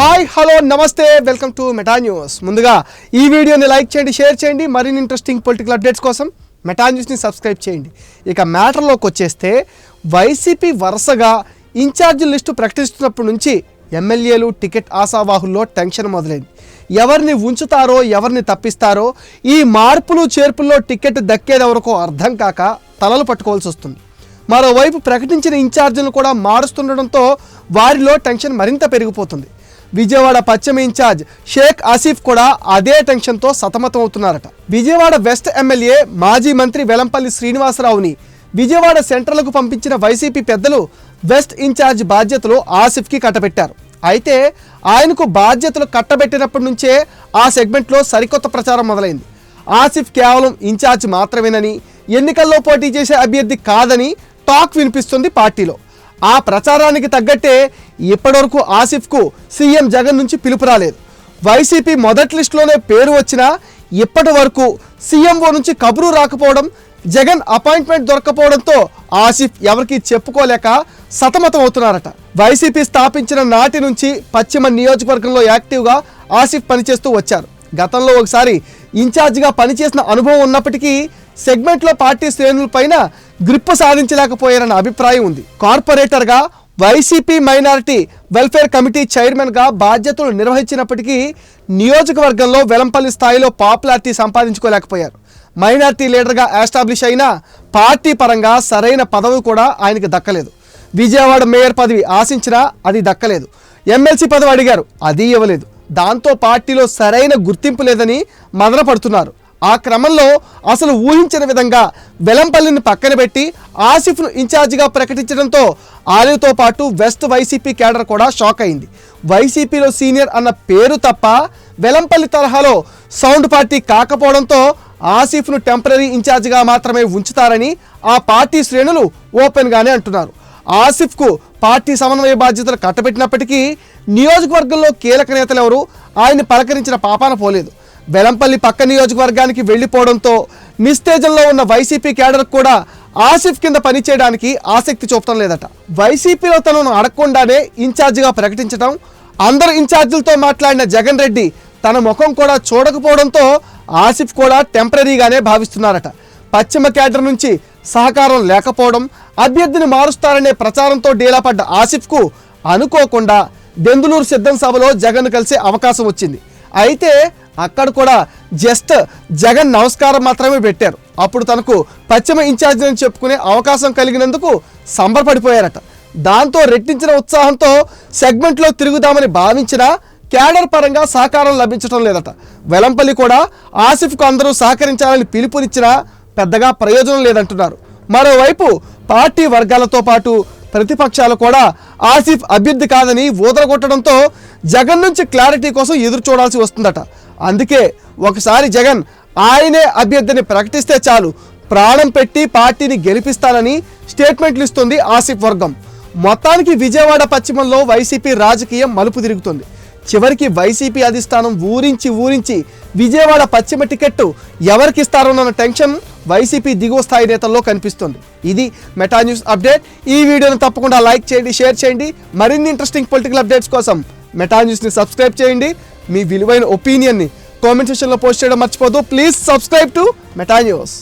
Hi hello namaste welcome to meta news. ముందుగా ఈ వీడియోని లైక్ చేయండి షేర్ చేయండి మరిన్ని ఇంట్రెస్టింగ్ పొలిటికల్ అప్డేట్స్ కోసం మెటా న్యూస్ని సబ్స్క్రైబ్ చేయండి. ఇక మ్యాటర్లోకి వచ్చేస్తే వైసీపీ వరుసగా ఇన్ఛార్జి లిస్టు ప్రకటిస్తున్నప్పటి నుంచి ఎమ్మెల్యేలు టికెట్ ఆశావాహుల్లో టెన్షన్ మొదలైంది. ఎవరిని ఉంచుతారో ఎవరిని తప్పిస్తారో ఈ మార్పులు చేర్పుల్లో టికెట్ దక్కేదెవరకో అర్థం కాక తలలు పట్టుకోవాల్సి వస్తుంది. మరోవైపు ప్రకటించిన ఇన్ఛార్జీలు కూడా మారుస్తుండడంతో వారిలో టెన్షన్ మరింత పెరిగిపోతుంది. విజయవాడ పశ్చిమ ఇన్ఛార్జ్ షేక్ ఆసిఫ్ కూడా అదే టెన్షన్తో సతమతం అవుతున్నారట విజయవాడ వెస్ట్ ఎమ్మెల్యే మాజీ మంత్రి వెలంపల్లి శ్రీనివాసరావుని విజయవాడ సెంట్రల్కు పంపించిన వైసీపీ పెద్దలు వెస్ట్ ఇన్ఛార్జ్ బాధ్యతలు ఆసిఫ్కి కట్టబెట్టారు. అయితే ఆయనకు బాధ్యతలు కట్టబెట్టినప్పటి నుంచే ఆ సెగ్మెంట్లో సరికొత్త ప్రచారం మొదలైంది. ఆసిఫ్ కేవలం ఇన్ఛార్జ్ మాత్రమేనని ఎన్నికల్లో పోటీ చేసే అభ్యర్థి కాదని టాక్ వినిపిస్తుంది పార్టీలో. ఆ ప్రచారానికి తగ్గట్టే ఇప్పటివరకు ఆసిఫ్కు సీఎం జగన్ నుంచి పిలుపు రాలేదు. వైసీపీ మొదటి లిస్టులోనే పేరు వచ్చినా ఇప్పటి వరకు సీఎంఓ నుంచి కబురు రాకపోవడం జగన్ అపాయింట్మెంట్ దొరకపోవడంతో ఆసిఫ్ ఎవరికి చెప్పుకోలేక సతమతం అవుతున్నారట. వైసీపీ స్థాపించిన నాటి నుంచి పశ్చిమ నియోజకవర్గంలో యాక్టివ్గా ఆసిఫ్ పనిచేస్తూ వచ్చారు. గతంలో ఒకసారి ఇన్ఛార్జిగా పనిచేసిన అనుభవం ఉన్నప్పటికీ సెగ్మెంట్లో పార్టీ శ్రేణులపైన గ్రిప్పు సాధించలేకపోయారన్న అభిప్రాయం ఉంది. కార్పొరేటర్గా వైసీపీ మైనారిటీ వెల్ఫేర్ కమిటీ చైర్మన్గా బాధ్యతలు నిర్వహించినప్పటికీ నియోజకవర్గంలో వెలంపల్లి స్థాయిలో పాపులారిటీ సంపాదించుకోలేకపోయారు. మైనారిటీ లీడర్గా ఎస్టాబ్లిష్ అయిన పార్టీ పరంగా సరైన పదవి కూడా ఆయనకు దక్కలేదు. విజయవాడ మేయర్ పదవి ఆశించినా అది దక్కలేదు. ఎమ్మెల్సీ పదవి అడిగారు అది ఇవ్వలేదు. దాంతో పార్టీలో సరైన గుర్తింపు లేదని మదనపడుతున్నారు. ఆ క్రమంలో అసలు ఊహించిన విధంగా వెలంపల్లిని పక్కన పెట్టి ఆసిఫ్ను ఇన్ఛార్జిగా ప్రకటించడంతో ఆలితో పాటు వెస్ట్ వైసీపీ కేడర్ కూడా షాక్ అయింది. వైసీపీలో సీనియర్ అన్న పేరు తప్ప వెలంపల్లి తరహాలో సౌండ్ పార్టీ కాకపోవడంతో ఆసిఫ్ను టెంపరీ ఇన్ఛార్జిగా మాత్రమే ఉంచుతారని ఆ పార్టీ శ్రేణులు ఓపెన్గానే అంటున్నారు. ఆసిఫ్కు పార్టీ సమన్వయ బాధ్యతలు కట్టబెట్టినప్పటికీ నియోజకవర్గంలో కీలక నేతలు ఎవరు ఆయన్ని పలకరించిన పాపాన పోలేదు. వెలంపల్లి పక్క నియోజకవర్గానికి వెళ్ళిపోవడంతో నిస్తేజంలో ఉన్న వైసీపీ క్యాడర్ కూడా ఆసిఫ్ కింద పనిచేయడానికి ఆసక్తి చూపడం లేదట. వైసీపీలో తనను అడగకుండానే ఇన్ఛార్జిగా ప్రకటించడం అందరు ఇన్ఛార్జీలతో మాట్లాడిన జగన్ రెడ్డి తన ముఖం కూడా చూడకపోవడంతో ఆసిఫ్ కూడా టెంపరీగానే భావిస్తున్నారట. పశ్చిమ క్యాడర్ నుంచి సహకారం లేకపోవడం అభ్యర్థిని మారుస్తారనే ప్రచారంతో డీలాపడ్డ ఆసిఫ్కు అనుకోకుండా దెందులూరు సిద్ధం సభలో జగన్ కలిసే అవకాశం వచ్చింది. అయితే అక్కడ కూడా జస్ట్ జగన్ నమస్కారం మాత్రమే పెట్టారు. అప్పుడు తనకు పశ్చిమ ఇన్ఛార్జ్ అని చెప్పుకునే అవకాశం కలిగినందుకు సంబరపడిపోయారట. దాంతో రెట్టించిన ఉత్సాహంతో సెగ్మెంట్లో తిరుగుదామని భావించిన క్యాడర్ పరంగా సహకారం లభించడం లేదట. వెలంపల్లి కూడా ఆసిఫ్కు అందరూ సహకరించాలని పిలుపునిచ్చినా పెద్దగా ప్రయోజనం లేదంటున్నారు. మరోవైపు పార్టీ వర్గాలతో పాటు ప్రతిపక్షాలు కూడా ఆసిఫ్ అభ్యర్థి కాదని ఊదరగొట్టడంతో జగన్ నుంచి క్లారిటీ కోసం ఎదురు చూడాల్సి వస్తుందట. అందుకే ఒకసారి జగన్ ఆయనే అభ్యర్థిని ప్రకటిస్తే చాలు. ప్రాణం పెట్టి పార్టీని గెలిపిస్తానని స్టేట్మెంట్లు ఇస్తుంది ఆసిఫ్ వర్గం. మొత్తానికి విజయవాడ పశ్చిమంలో వైసీపీ రాజకీయం మలుపు తిరుగుతుంది. చివరికి వైసీపీ అధిష్టానం ఊరించి ఊరించి విజయవాడ పశ్చిమ టికెట్టు ఎవరికి ఇస్తారోనన్న టెన్షన్ వైసీపీ దిగువ స్థాయి నేతల్లో కనిపిస్తుంది. ఇది మెటా న్యూస్ అప్డేట్. ఈ వీడియోను తప్పకుండా లైక్ చేయండి షేర్ చేయండి. మరిన్ని ఇంట్రెస్టింగ్ పొలిటికల్ అప్డేట్స్ కోసం మెటా న్యూస్ని సబ్స్క్రైబ్ చేయండి. మీ విలువైన ఒపీనియన్ని కామెంట్ సెక్షన్లో పోస్ట్ చేయడం మర్చిపోదు please subscribe to Meta news